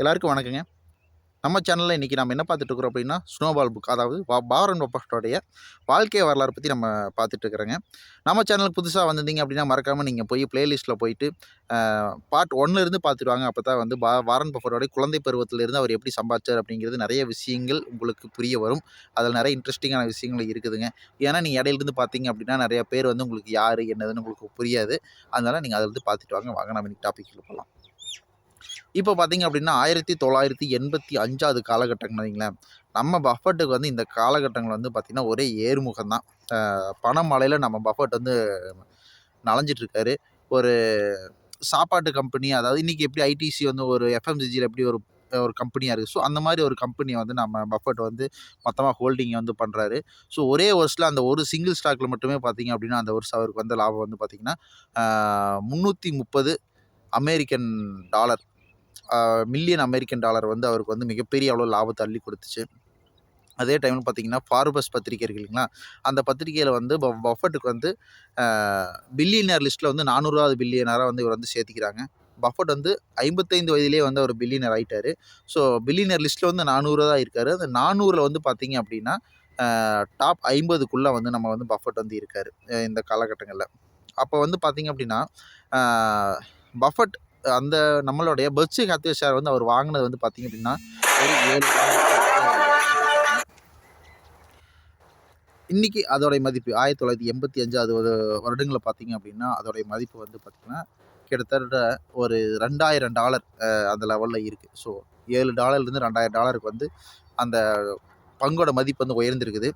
எல்லாருக்கும் வணக்கங்க. நம்ம சேனலில் இன்றைக்கி நம்ம என்ன பார்த்துட்ருக்குறோம் அப்படின்னா ஸ்னோபால் புக் அதாவது பா பாரன் பப்பஸ்டோடைய வாழ்க்கை வரலாறு பற்றி நம்ம பார்த்துட்ருக்குறோங்க நம்ம சேனலுக்கு புதுசாக வந்திருந்தீங்க அப்படின்னா மறக்காமல் நீங்கள் போய் ப்ளேலிஸ்ட்டில் போயிட்டு பார்ட் இருந்து பார்த்துட்டு வாங்க. அப்போ தான் வந்து பா வாரன் பஃபரோடைய குழந்தை பருவத்திலிருந்து அவர் எப்படி சம்பாதிச்சார் அப்படிங்கிறது நிறைய விஷயங்கள் உங்களுக்கு புரிய வரும். அதில் நிறைய இன்ட்ரெஸ்டிங்கான விஷயங்கள் இருக்குதுங்க. ஏன்னா நீங்கள் இடையிலிருந்து பார்த்தீங்க அப்படின்னா நிறைய பேர் வந்து உங்களுக்கு யார் என்னதுன்னு உங்களுக்கு புரியாது. அதனால் நீங்கள் அதில் இருந்து பார்த்துட்டு வாங்க. வாங்க நம்ம இன்னைக்கு டாபிக் போகலாம் இப்போ பார்த்தீங்க அப்படின்னா ஆயிரத்தி தொள்ளாயிரத்தி எண்பத்தி அஞ்சாவது காலகட்டங்கள் வைங்களேன் நம்ம பஃபட்டுக்கு வந்து இந்த காலகட்டங்கள் வந்து பார்த்திங்கன்னா ஒரே ஏறுமுகம் தான். பணமழையில் நம்ம பஃபட் வந்து நனைஞ்சிட்ருக்காரு ஒரு சாப்பாட்டு கம்பெனி அதாவது இன்றைக்கி எப்படி ஐடிசி வந்து ஒரு எஃப்எம்சிஜியில் எப்படி ஒரு ஒரு கம்பெனியாக இருக்குது ஸோ அந்த மாதிரி ஒரு கம்பெனியை வந்து நம்ம பஃபட் வந்து மொத்தமாக ஹோல்டிங்கை வந்து பண்ணுறாரு ஸோ ஒரே வருஷத்தில் அந்த ஒரு சிங்கிள் ஸ்டாக்கில் மட்டுமே பார்த்தீங்க அப்படின்னா அந்த வருஷம் அவருக்கு வந்து லாபம் வந்து பார்த்திங்கன்னா முந்நூற்றி முப்பது American dollar. Million American dollar வந்து அவருக்கு வந்து மிகப்பெரிய அளவு லாபத்தை அள்ளி கொடுத்துச்சு. அதே டைமில் பார்த்தீங்கன்னா ஃபார்பஸ் பத்திரிக்கை இருக்கு இல்லைங்களா? அந்த பத்திரிகையில் வந்து பஃபட்டுக்கு வந்து பில்லியனர் லிஸ்ட்டில் வந்து நானூறாவது பில்லியனராக வந்து இவர் வந்து சேர்த்திக்கிறாங்க. பஃபட் வந்து ஐம்பத்தைந்து வயதிலே வந்து அவர் பில்லியனர் ஆகிட்டார் ஸோ பில்லியனர் லிஸ்ட்டில் வந்து நானூறு தான் இருக்கார். அந்த நானூறில் வந்து பார்த்தீங்க அப்படின்னா டாப் ஐம்பதுக்குள்ளே வந்து நம்ம வந்து பஃபட் வந்து இருக்கார் இந்த காலகட்டங்களில். அப்போ வந்து பார்த்திங்க அப்படின்னா பஃபட் அந்த நம்மளுடைய பர்ச்சி ஹாத்வே ஷேர் வந்து அவர் வாங்கினது வந்து பார்த்திங்க அப்படின்னா ஒரு ஏழு இன்றைக்கி அதோடைய மதிப்பு ஆயிரத்தி தொள்ளாயிரத்தி எண்பத்தி அஞ்சு அது ஒரு வருடங்களை பார்த்தீங்க அப்படின்னா அதோடைய மதிப்பு வந்து பார்த்திங்கன்னா கிட்டத்தட்ட ஒரு ரெண்டாயிரம் டாலர் அந்த லெவலில் இருக்குது ஸோ ஏழு டாலர்லேருந்து ரெண்டாயிரம் டாலருக்கு வந்து அந்த பங்கோட மதிப்பு வந்து உயர்ந்திருக்குது.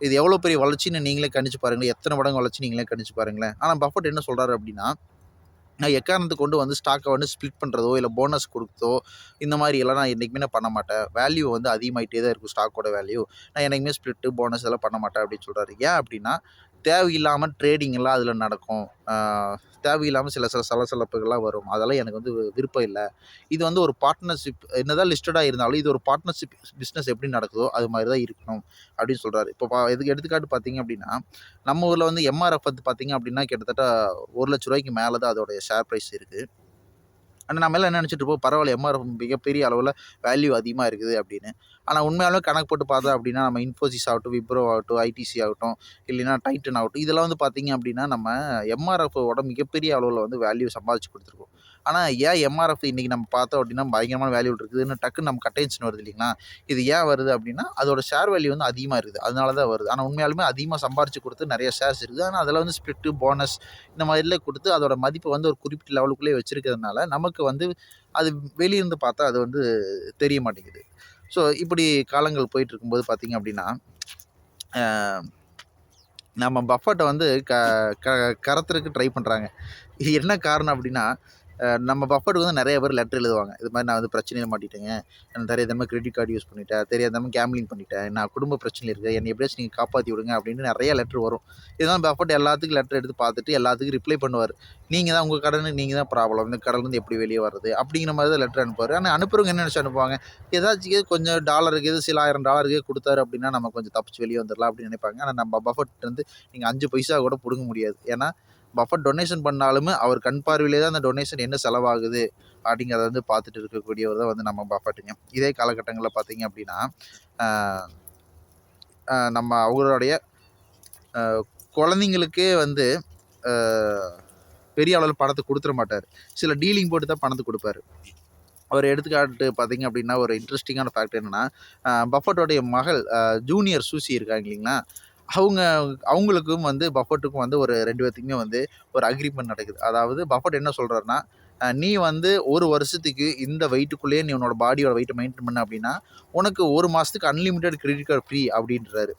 இது எவ்வளோ பெரிய வளர்ச்சின்னு நீங்களே கணிச்சு பாருங்களேன். எத்தனை மடங்கு வளர்ச்சி நீங்களே கணிச்சு பாருங்களேன். ஆனால் பஃபட் என்ன சொல்கிறாரு அப்படின்னா நான் எக்காரணத்தை கொண்டு வந்து ஸ்டாக்கை வந்து ஸ்ப்ளிட் பண்ணுறதோ இல்லை போனஸ் கொடுத்தோ இந்த மாதிரி எல்லாம் நான் என்றைக்குமே நான் பண்ண மாட்டேன். வேல்யூ வந்து அதிகமாகிட்டே தான் இருக்கும் ஸ்டாக்கோட வேல்யூ நான் என்றைக்குமே ஸ்ப்ளிட்டு போனஸ் எல்லாம் பண்ண மாட்டேன் அப்படின்னு சொல்கிறாரு ஏன் அப்படின்னா தேவையில்லாமல் ட்ரேடிங்கெல்லாம் அதில் நடக்கும். தேவையில்லாமல் சில சில சலசலப்புகள்லாம் வரும். அதெல்லாம் எனக்கு வந்து விருப்பம் இல்லை. இது வந்து ஒரு பார்ட்னர்ஷிப் என்னதான் லிஸ்டடாக இருந்தாலும் இது ஒரு பார்ட்னர்ஷிப் பிஸ்னஸ் எப்படி நடக்குதோ அது மாதிரி தான் இருக்கணும் அப்படின்னு சொல்கிறாரு இப்போ பா இதுக்கு எடுத்துக்காட்டு பார்த்தீங்க அப்படின்னா நம்ம ஊரில் வந்து எம்ஆர்எஃப் வந்து பார்த்தீங்க அப்படின்னா கிட்டத்தட்ட ஒரு லட்ச ரூபாய்க்கு மேலே தான் அதோடைய ஷேர் ப்ரைஸ் இருக்குது ஆனால் நம்ம எல்லாம் என்ன நினச்சிட்டு இருப்போம்? பரவாயில்ல எம்ஆர்எஃப் மிகப்பெரிய அளவில் வேல்யூ அதிகமாக இருக்குது அப்படின்னு. ஆனால் உண்மையாலுமே கணக்கு போட்டு பார்த்தா அப்படின்னா நம்ம இன்ஃபோசிஸ் ஆகட்டும் விப்ரோ ஆகட்டும் ஐடிசி ஆகட்டும் இல்லைன்னா டைட்டன் ஆகட்டும் இதெல்லாம் வந்து பார்த்திங்க அப்படின்னா நம்ம எம்ஆர்எஃபோட மிகப்பெரிய அளவில் வந்து வேல்யூ சம்பாதிச்சு கொடுத்துருக்கோம். ஆனால் ஏன் எம்ஆர்எஃப் இன்றைக்கி நம்ம பார்த்தோம் அப்படின்னா பயங்கரமான வேல்யூ இருக்குதுன்னு டக்குன்னு நம்ம கட்டென்ஷன் வருது இல்லைங்களா? இது ஏன் வருது அப்படின்னா அதோட ஷேர் வேல்யூ வந்து அதிகமாக இருக்குது. அதனால தான் வருது. ஆனால் உண்மையாலுமே அதிகமாக சம்பாரிச்சு கொடுத்து நிறைய ஷேர்ஸ் இருக்குது. ஆனால் அதில் வந்து ஸ்பிரிட்டு போனஸ் இந்த மாதிரிலாம் கொடுத்து அதோட மதிப்பு வந்து ஒரு குறிப்பிட்ட லெவலுக்குள்ளே வச்சுருக்கிறதுனால நமக்கு வந்து அது வெளியிருந்து பார்த்தா அது வந்து தெரிய மாட்டேங்குது. ஸோ இப்படி காலங்கள் போயிட்டு இருக்கும்போது பார்த்திங்க அப்படின்னா நம்ம பஃபட்டை வந்து க க கரத்துறதுக்கு ட்ரை பண்ணுறாங்க இது என்ன காரணம் அப்படின்னா நம்ம பஃபருக்கு வந்து நிறைய பேர் லெட்டர் எழுதுவாங்க. இது மாதிரி நான் வந்து பிரச்சனையில் மாட்டிட்டேங்க. நான் தெரியாதமாக கிரெடிட் கார்டு யூஸ் பண்ணிட்டேன். தெரியாதமாக கேம்லிங் பண்ணிட்டேன். நான் குடும்ப பிரச்சனையில் இருக்குது என்னை எப்படியாச்சும் நீங்கள் காப்பாற்றி விடுங்க அப்படின்னு நிறைய லெட்டர் வரும். இதெல்லாம் பஃபர்ட் எல்லாத்துக்கும் லெட்டர் எடுத்து பார்த்துட்டு எல்லாத்துக்கும் ரிப்ளை பண்ணுவார். நீங்கள் தான் உங்கள் கடனுக்கு நீங்கள் தான் ப்ராப்ளம் இந்த கடலேருந்து எப்படி வெளியே வர்றது? அப்படிங்கிற மாதிரி தான் லெட்டர் அனுப்புவார். ஆனால் அனுப்புறவங்க என்ன நினச்சி அனுப்புவாங்க? ஏதாச்சும் கொஞ்சம் டாலருக்கு எது சில ஆயிரம் டாலருக்கு கொடுத்தாரு அப்படின்னா நம்ம கொஞ்சம் தப்பிச்சு வெளியே வந்துடலாம் அப்படின்னு நினைப்பாங்க. ஆனால் நம்ம பஃபர்ட் வந்து நீங்கள் அஞ்சு பைசா கூட பிடுங்க முடியாது. ஏன்னா பஃபர் டொனேஷன் பண்ணாலுமே அவர் கண் பார்வையிலே தான் அந்த டொனேஷன் என்ன செலவாகுது அப்படிங்கிறத வந்து பார்த்துட்டு இருக்கக்கூடியவர் தான் வந்து நம்ம பஃபட்டுங்க இதே காலகட்டங்களில் பார்த்தீங்க அப்படின்னா நம்ம அவங்களுடைய குழந்தைங்களுக்கே வந்து பெரிய அளவில் பணத்தை கொடுத்துட மாட்டார். சில டீலிங் போட்டு தான் பணத்தை கொடுப்பாரு. அவர் எடுத்துக்காட்டு பார்த்தீங்க அப்படின்னா ஒரு இன்ட்ரெஸ்டிங்கான ஃபேக்ட் என்னென்னா பஃபட்டோடைய மகள் ஜூனியர் சூசி இருக்காங்க இல்லைங்களா? அவங்க அவங்களுக்கும் வந்து பஃபட்டுக்கும் வந்து ஒரு ரெண்டு பேர்த்துக்குமே வந்து ஒரு அக்ரிமெண்ட் நடக்குது. அதாவது பஃபட் என்ன சொல்கிறாருன்னா நீ வந்து ஒரு வருஷத்துக்கு இந்த வெயிட்டுக்குள்ளேயே நீ உன்னோட பாடியோட வெயிட்டை மெயின்டைன் பண்ண அப்படின்னா உனக்கு ஒரு மாதத்துக்கு அன்லிமிட்டெட் கிரெடிட் கார்டு ஃப்ரீ அப்படின்றாரு.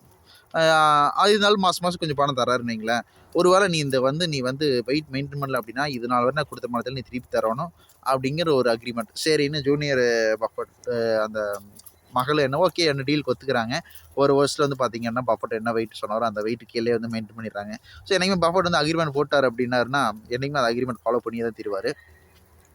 இருந்தாலும் மாதம் மாதம் கொஞ்சம் பணம் தராருன்னு வைங்களேன். ஒருவேளை நீ இந்த வந்து நீ வந்து வெயிட் மெயின்டைன் பண்ணல அப்படின்னா இதனால் வரை நான் கொடுத்த மாதத்தில் நீ திருப்பி தரணும் அப்படிங்கிற ஒரு அக்ரிமெண்ட் சரின்னு ஜூனியர் பஃபட் அந்த மகள் என்ன ஓகே என்ன டீல் ஒத்துக்கிறாங்க. ஒரு வருஷத்தில் வந்து பார்த்தீங்கன்னா பஃபட் என்ன வெயிட் சொன்னாரோ அந்த வெயிட் கீழே வந்து மெயின்டைன் பண்ணிடுறாங்க. ஸோ என்றைக்குமே பஃபட் வந்து அக்ரிமெண்ட் போட்டார் அப்படின்னாருன்னா என்றைக்குமே அந்த அக்ரிமெண்ட் ஃபாலோ பண்ணி தான் தருவார்.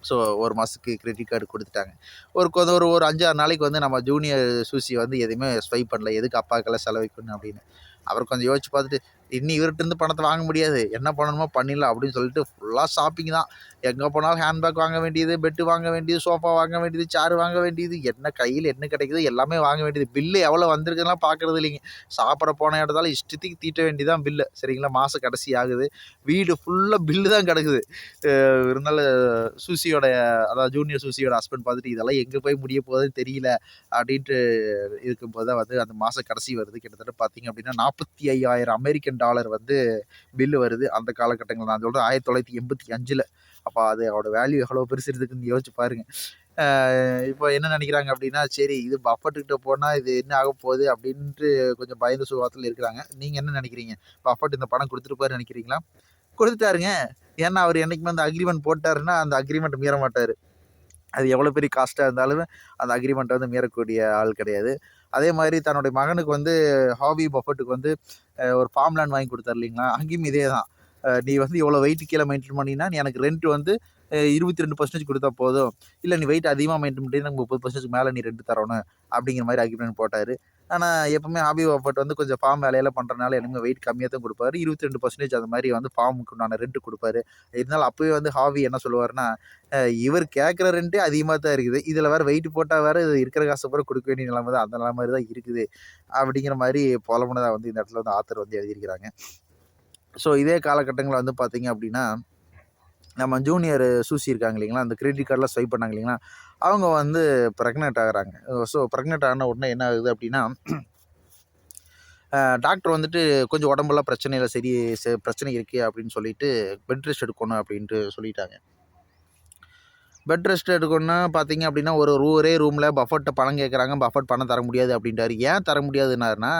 ஸோ ஒரு மாதத்துக்கு கிரெடிட் கார்டு கொடுத்துட்டாங்க. ஒரு கொஞ்சம் ஒரு ஒரு அஞ்சாறு நாளைக்கு வந்து நம்ம ஜூனியர் சூசி வந்து எதுவுமே ஸ்வைப் பண்ணல. எதுக்கு அப்பாக்கெல்லாம் செலவிக்கணும் அப்படின்னு. அவர் கொஞ்சம் யோசிச்சு பார்த்துட்டு இனி இவர்கிட்டருந்து பணத்தை வாங்க முடியாது. என்ன பண்ணணுமோ பண்ணிடலாம் அப்படின்னு சொல்லிட்டு ஃபுல்லாக ஷாப்பிங் தான். எங்கே போனாலும் ஹேண்ட்பேக் வாங்க வேண்டியது பெட்டு வாங்க வேண்டியது சோஃபா வாங்க வேண்டியது சேர் வாங்க வேண்டியது. என்ன கையில் என்ன கிடைக்குது எல்லாமே வாங்க வேண்டியது. பில்லு எவ்வளோ வந்திருக்குன்னா பார்க்குறது இல்லைங்க. சாப்பிட போன இடத்தால இஷ்டத்துக்கு தீட்ட வேண்டியதான் பில்லு சரிங்களா? மாதம் கடைசி ஆகுது. வீடு ஃபுல்லாக பில்லு தான் கிடக்குது. இருந்தாலும் சூசியோட அதாவது ஜூனியர் சூசியோட ஹஸ்பண்ட் பார்த்துட்டு இதெல்லாம் எங்கே போய் முடிய போகுதுன்னு தெரியல அப்படின்ட்டு இருக்கும்போது தான் வந்து அந்த மாதம் கடைசி வருது. கிட்டத்தட்ட பார்த்தீங்க அப்படின்னா நாற்பத்தி ஐயாயிரம் அமெரிக்கன் டாலர் வந்து பில்லு வருது. அந்த காலகட்டங்கள் நான் சொல்கிறேன் ஆயிரத்தி தொள்ளாயிரத்தி எண்பத்தி அஞ்சில். அப்போ அது அவரோட வேல்யூ எவ்வளோ பெருசு இருக்குன்னு யோசிச்சு பாருங்கள் இப்போ என்ன நினைக்கிறாங்க அப்படின்னா சரி இது பஃபட்டுக்கிட்ட போனால் இது என்ன ஆக போகுது அப்படின்ட்டு கொஞ்சம் பயந்த சுபாவத்தில் இருக்கிறாங்க. நீங்கள் என்ன நினைக்கிறீங்க? பஃபட் இந்த பணம் கொடுத்துருப்பாரு நினைக்கிறீங்களா? கொடுத்துட்டாருங்க. ஏன்னா அவர் என்னைக்குமே அந்த அக்ரிமெண்ட் போட்டாருன்னா அந்த அக்ரிமெண்ட் மீற மாட்டார் அது எவ்வளோ பெரிய காஸ்ட்டாக இருந்தாலும் அந்த அக்ரிமெண்ட்டை வந்து மீறக்கூடிய ஆள் கிடையாது. அதே மாதிரி தன்னுடைய மகனுக்கு வந்து ஹாபி பஃபட்டுக்கு வந்து ஒரு ஃபார்ம் லேண்ட் வாங்கி கொடுத்தாரு இல்லைங்களா? அங்கேயும் இதே தான் நீ வந்து இவ்வளோ வெயிட் கீழே மெயின்டைன் பண்ணினா நீ எனக்கு ரெண்ட் வந்து இருபத்தி ரெண்டு பர்சன்டேஜ் கொடுத்தா போதும். இல்லை நீ வெயிட் அதிகமாக மெயின்டைன் பண்ணி எனக்கு முப்பது பர்சன்டேஜ் மேலே நீ ரெண்ட் தரணும் அப்படிங்கிற மாதிரி அக்ரிமெண்ட் போட்டார். ஆனால் எப்பவுமே ஹாபி பட் வந்து கொஞ்சம் ஃபார்ம் வேலையெல்லாம் பண்ணுறனால எனக்கு வெயிட் கம்மியாக தான் கொடுப்பாரு. இருபத்தி ரெண்டு பர்சன்டேஜ் அந்த மாதிரி வந்து ஃபார்முக்கு உண்டான ரெண்ட் கொடுப்பாரு. இருந்தாலும் அப்போயே வந்து ஹாபி என்ன சொல்லுவார்னா இவர் கேட்குற ரெண்டே அதிகமாக தான் இருக்குது. இதில் வேறு வெயிட் போட்டால் வேறு இது இருக்கிற காசு பூரா கொடுக்க வேண்டிய நிலைமை தான். அந்த நிலைமை தான் இருக்குது. அப்படிங்கிற மாதிரி புலமுனதாக வந்து இந்த இடத்துல வந்து ஆத்தர் வந்து எழுதியிருக்கிறாங்க. ஸோ இதே காலகட்டங்களில் வந்து பார்த்தீங்க அப்படின்னா நம்ம ஜூனியர் சூசி இருக்காங்க இல்லைங்களா? அந்த கிரெடிட் கார்டெலாம் ஸ்வைப் பண்ணாங்க இல்லைங்களா? அவங்க வந்து ப்ரெக்னென்ட் ஆகிறாங்க. ஸோ ப்ரெக்னென்ட் ஆன உடனே என்ன ஆகுது அப்படின்னா டாக்டர் வந்துட்டு கொஞ்சம் உடம்புலாம் பிரச்சனையில் சரி பிரச்சனை இருக்குது அப்படின்னு சொல்லிட்டு பெட் ரெஸ்ட் எடுக்கணும் அப்படின்ட்டு சொல்லிட்டாங்க. பெட் ரெஸ்ட் எடுக்கணும்னா பார்த்தீங்க அப்படின்னா ஒரு ஒரே ரூமில் பஃபர்ட்ட பணம் கேட்குறாங்க பஃபர்ட் பணம் தர முடியாது அப்படின்ட்டாரு. ஏன் தர முடியாதுனாருன்னா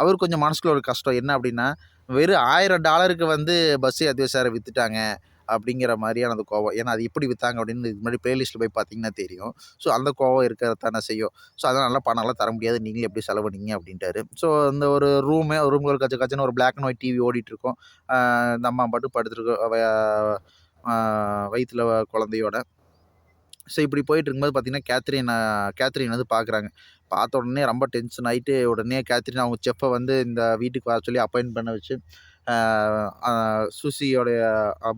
அவர் கொஞ்சம் மனசுக்குள்ள ஒரு கஷ்டம். என்ன அப்படின்னா வெறும் ஆயிரம் டாலருக்கு வந்து பஸ் அத்வேசாரை விற்றுட்டாங்க அப்படிங்கிற மாதிரியான அந்த கோவம். ஏன்னா அது எப்படி விற்றாங்க அப்படின்னு இது முன்னாடி பிளேலிஸ்ட்டில் போய் பார்த்தீங்கன்னா தெரியும். ஸோ அந்த கோவம் இருக்கிறதானே செய்யும். ஸோ அதனால் நல்லா பணம்லாம் தர முடியாது. நீங்களே எப்படி செலவு பண்ணீங்க அப்படின்ட்டாரு. ஸோ அந்த ஒரு ரூமே ரூம்கள் கச்ச கச்சன்னு ஒரு பிளாக் அண்ட் ஒயிட் டிவி ஓடிட்டுருக்கோம் இந்த அம்மா பாட்டு படுத்துருக்கோம் வயிற்றில் குழந்தையோட. ஸோ இப்படி போயிட்டு இருக்கும்போது பார்த்தீங்கன்னா கேத்ரின் கேத்ரின் வந்து பார்க்குறாங்க. பார்த்த உடனே ரொம்ப டென்ஷன் ஆகிட்டு உடனே கேத்ரின் அவங்க செஃப்பை வந்து இந்த வீட்டுக்கு வர சொல்லி அப்பாயின்ட் பண்ண வச்சு சுசியோடைய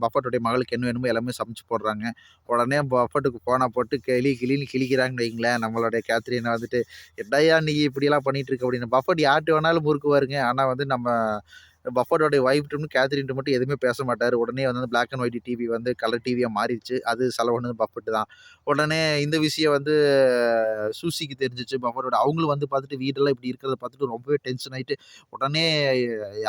பஃபட்டோடைய மகளுக்கு என்ன வேணுமோ எல்லாமே சமைச்சு போடுறாங்க. உடனே பஃபட்டுக்கு போனால் போட்டு கிளி கிளின்னு கிழிக்கிறாங்கன்னு வைங்களேன் நம்மளுடைய கேத்ரினை வந்துட்டு எட்டையா நீ இப்படியெல்லாம் பண்ணிகிட்டு இருக்க அப்படின்னு. பஃபட் யார்கிட்ட வேணாலும் முறுக்கு வருங்க ஆனால் வந்து நம்ம பஃபட்டோடைய ஒய்ஃப்ட்டு கேத்ரின்ட்டு மட்டும் எதுவுமே பேச மாட்டார். உடனே வந்து பிளாக் அண்ட் ஒயிட் டிவி வந்து கலர் டிவியாக மாறிடுச்சு. அது செலவு பண்ணது பஃபட்டு தான். உடனே இந்த விஷயம் வந்து சூசிக்கு தெரிஞ்சிச்சு. பஃபரோட அவங்களும் வந்து பார்த்துட்டு வீடெல்லாம் இப்படி இருக்கிறத பார்த்துட்டு ரொம்பவே டென்ஷன் ஆகிட்டு உடனே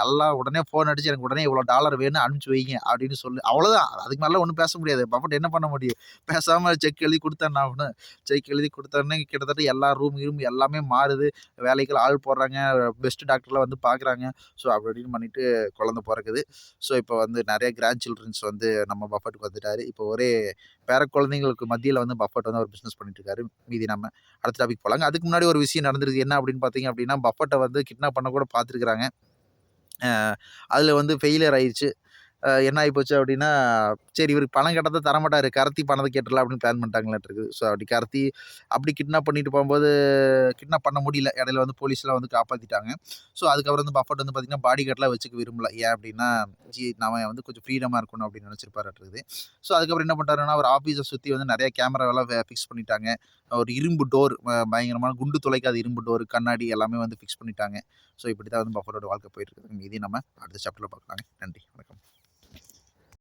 எல்லாம் உடனே ஃபோன் அடித்து எனக்கு உடனே இவ்வளோ டாலர் வேணும் அனுப்பிச்சு வைங்க அப்படின்னு சொல்லி அவ்வளோதான் அதுக்கு மேலே ஒன்றும் பேச முடியாது. பஃபட் என்ன பண்ண முடியும்? பேசாமல் செக் எழுதி கொடுத்தேன் ஒன்று செக் எழுதி கொடுத்தோன்னே கிட்டத்தட்ட எல்லா ரூம் ரூம் எல்லாமே மாறுது. வேலைக்கெல்லாம் ஆள் போடுறாங்க. பெஸ்ட் டாக்டர்லாம் வந்து பார்க்குறாங்க. ஸோ அப்படின்னு பண்ணி பண்ணிட்டு குழந்த பிறக்குது. ஸோ இப்போ வந்து நிறைய கிராண்ட் சில்ட்ரன்ஸ் வந்து நம்ம பஃபட்டுக்கு வந்துட்டாரு. இப்போ ஒரே பேர குழந்தைங்களுக்கு மத்தியில் வந்து பஃபட் வந்து ஒரு பிஸ்னஸ் பண்ணிட்டு இருக்காரு மீதி நம்ம அடுத்த டாபிக் போகலாங்க அதுக்கு முன்னாடி ஒரு விஷயம் நடந்திருக்கு என்ன அப்படின்னு பார்த்தீங்க அப்படின்னா பஃபட்டை வந்து கிட்னாப் பண்ண கூட பார்த்துருக்குறாங்க. அதில் வந்து ஃபெயிலியர் ஆயிடுச்சு என்ன என்ன ஆகிப்போச்சு அப்படின்னா சரி இவருக்கு பணம் கேட்டதை தரமாட்டார். கரத்தி பணத்தை கேட்டுடலாம் அப்படின்னு பிளான் பண்ணிட்டாங்களாட்டு இருக்குது. ஸோ அப்படி கரத்தி அப்படி கிட்னாப் பண்ணிட்டு போகும்போது கிட்னாப் பண்ண முடியல. இடையில வந்து போலீஸ்லாம் வந்து காப்பாற்றிட்டாங்க ஸோ அதுக்கப்புறம் வந்து பஃபட் வந்து பார்த்திங்கன்னா பாடி கார்டெலாம் வச்சுக்க விரும்பல. ஏன் அப்படின்னா ஜி நம்ம வந்து கொஞ்சம் ஃப்ரீடமாக இருக்கணும் அப்படின்னு நினச்சிருப்பாருன்றது ஸோ அதுக்கப்புறம் என்ன பண்ணுறாருன்னா அவர் ஆஃபீஸை சுற்றி வந்து நிறைய கேமராவெல்லாம் ஃபிக்ஸ் பண்ணிட்டாங்க. ஒரு இரும்பு டோர் பயங்கரமான குண்டு துளைக்காத இரும்பு டோர் கண்ணாடி எல்லாமே வந்து ஃபிக்ஸ் பண்ணிட்டாங்க. ஸோ இப்படி தான் வந்து பஃபரோட வாழ்க்கை போயிட்டு இருக்குது. மீதி நம்ம அடுத்த சாப்டரில் பார்க்கலாங்க. நன்றி. வணக்கம்.